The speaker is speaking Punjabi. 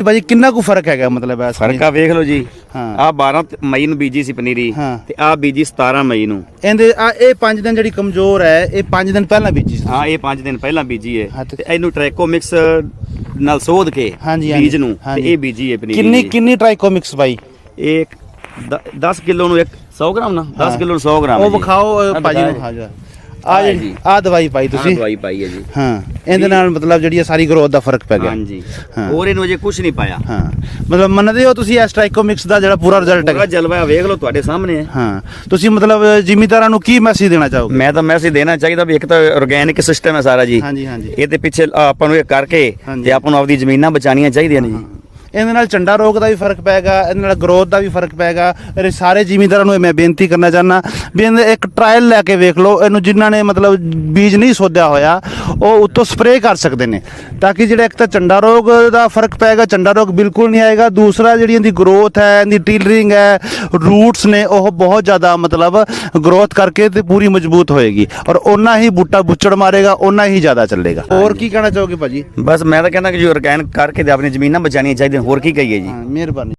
ਵੀ ਭਾਜੀ ਕਿੰਨਾ ਕੁ ਫ਼ਰਕ ਹੈਗਾ ਮਤਲਬ ਇਸ ਫ਼ਰਕ ਆ ਵੇਖ ਲਓ ਜੀ ਹਾਂ। ਆ 12 ਤ- ਮਈ ਨੂੰ ਬੀਜੀ ਸੀ ਪਨੀਰੀ ਹਾਂ। ਤੇ ਆ ਬੀਜੀ 17 ਮਈ ਨੂੰ ਇਹਦੇ ਆ ਇਹ 5 ਦਿਨ ਜਿਹੜੀ ਕਮਜ਼ੋਰ ਹੈ ਇਹ 5 ਦਿਨ ਪਹਿਲਾਂ ਬੀਜੀ ਸੀ ਹਾਂ ਇਹ 5 ਦਿਨ ਪਹਿਲਾਂ ਬੀਜੀ ਹਾਂ ਹੈ ਤੇ- ਤੇ ਇਹਨੂੰ ਟ੍ਰੈਕੋ ਮਿਕਸ ਨਾਲ ਸੋਧ ਕੇ ਹਾਂਜੀ, ਬੀਜ ਹਾਂਜੀ, ਨੂੰ ਤੇ ਹਾਂਜੀ। ਇਹ ਬੀਜੀ ਹੈ ਪਨੀਰੀ ਕਿੰਨੀ ਜੀ। ਕਿੰਨੀ ਟ੍ਰਾਈਕੋਮਿਕਸ ਬਾਈ ਇਹ 10 ਕਿਲੋ ਨੂੰ ਇੱਕ 100 ਗ੍ਰਾਮ ਨਾ 10 ਹਾਂ। ਕਿਲੋ ਨੂੰ 100 ਗ੍ਰਾਮ ਹੈ ਉਹ ਜੀ। ਵਿਖਾਓ ਆਹ ਭਾਜੀ ਨੂੰ ਦਿਖਾਓ। ਹਾਂ ਆਹ ਆ ਜੀ। ਆ ਦਵਾਈ ਪਾਈ ਤੁਸੀਂ? ਦਵਾਈ ਪਾਈ ਹੈ ਜੀ। ਹਾਂ ਇਹਦੇ ਨਾਲ ਮਤਲਬ ਜਿਹੜੀ ਸਾਰੀ ਗਰੋਥ ਦਾ ਫ਼ਰਕ ਪੈ ਗਿਆ। ਹਾਂਜੀ। ਹੋਰ ਇਹਨੂੰ ਅਜੇ ਕੁਝ ਨਹੀਂ ਪਾਇਆ। ਹਾਂ। ਮਤਲਬ ਮੰਨਦੇ ਹੋ ਤੁਸੀਂ ਇਸ ਟ੍ਰਾਈਕੋਮਿਕਸ ਦਾ ਜਿਹੜਾ ਪੂਰਾ ਰਿਜ਼ਲਟ ਪੂਰਾ ਹੈ ਜਲਵਾ ਵੇਖ ਲਓ ਤੁਹਾਡੇ ਸਾਹਮਣੇ ਹੈ। ਹਾਂ। ਤੁਸੀਂ ਮਤਲਬ ਜ਼ਿਮੀਦਾਰਾਂ ਨੂੰ ਕੀ ਮੈਸੇਜ ਦੇਣਾ ਚਾਹੋਗੇ? ਮੈਂ ਤਾਂ ਮੈਸੇਜ ਦੇਣਾ ਚਾਹੀਦਾ ਵੀ ਇੱਕ ਤਾਂ ਆਰਗੇਨਿਕ ਸਿਸਟਮ ਹੈ ਸਾਰਾ ਜੀ। ਹਾਂਜੀ ਹਾਂਜੀ। ਇਹਦੇ ਪਿੱਛੇ ਆਪਾਂ ਨੂੰ ਇਹ ਕਰਕੇ। ਤੇ ਆਪਾਂ ਨੂੰ ਆਪਦੀ ਜ਼ਮੀਨਾਂ ਬਚਾਣੀਆਂ ਚਾਹੀਦੀਆਂ ਨੇ ਜੀ। ਇਹਦੇ ਨਾਲ ਚੰਡਾ ਰੋਗ ਦਾ ਵੀ ਫ਼ਰਕ ਪਏਗਾ ਇਹਦੇ ਨਾਲ ਗਰੋਥ ਦਾ ਵੀ ਫ਼ਰਕ ਇਹ ਸਾਰੇ ਜ਼ਿਮੀਂਦਾਰਾਂ ਨੂੰ ਮੈਂ ਬੇਨਤੀ ਕਰਨਾ ਚਾਹੁੰਦਾ। ਵੀ ਇੱਕ ਟ੍ਰਾਇਲ ਲੈ ਕੇ ਵੇਖ ਲਓ ਇਹਨੂੰ ਜਿਨ੍ਹਾਂ ਨੇ ਮਤਲਬ ਬੀਜ ਨਹੀਂ ਸੋਧਿਆ ਹੋਇਆ ਉਹ ਉੱਤੋਂ ਸਪਰੇਅ ਕਰ ਸਕਦੇ ਨੇ। ਤਾਂ ਕਿ ਜਿਹੜਾ ਇੱਕ ਤਾਂ ਚੰਡਾ ਰੋਗ ਦਾ ਫ਼ਰਕ ਪਏਗਾ ਚੰਡਾ ਰੋਗ ਬਿਲਕੁਲ ਨਹੀਂ ਆਏਗਾ। ਦੂਸਰਾ ਜਿਹੜੀ ਇਹਦੀ ਗਰੋਥ ਹੈ ਇਹਦੀ ਟੀਲਰਿੰਗ ਹੈ ਰੂਟਸ ਨੇ ਉਹ ਬਹੁਤ ਜ਼ਿਆਦਾ ਮਤਲਬ ਗਰੋਥ ਕਰਕੇ ਤੇ ਪੂਰੀ ਮਜ਼ਬੂਤ ਹੋਏਗੀ। ਔਰ ਓਨਾ ਹੀ ਬੂਟਾ ਬੁੱਚੜ ਮਾਰੇਗਾ ਓਨਾ ਹੀ ਜ਼ਿਆਦਾ ਚੱਲੇਗਾ। ਹੋਰ ਕੀ ਕਹਿਣਾ ਚਾਹੋਗੇ ਭਾਜੀ? ਬਸ ਮੈਂ ਤਾਂ ਕਹਿੰਦਾ ਕਿ ਜੋ ਆਰਗੇਨਿਕ ਕਰਕੇ ਤੇ ਆਪਣੀ ਜ਼ਮੀਨਾਂ ਬਚਾਣੀਆਂ ਚਾਹੀਦੀਆਂ ਹੋਰ ਕੀ ਕਹੀਏ ਜੀ? ਹਾਂ ਮਿਹਰਬਾਨੀ।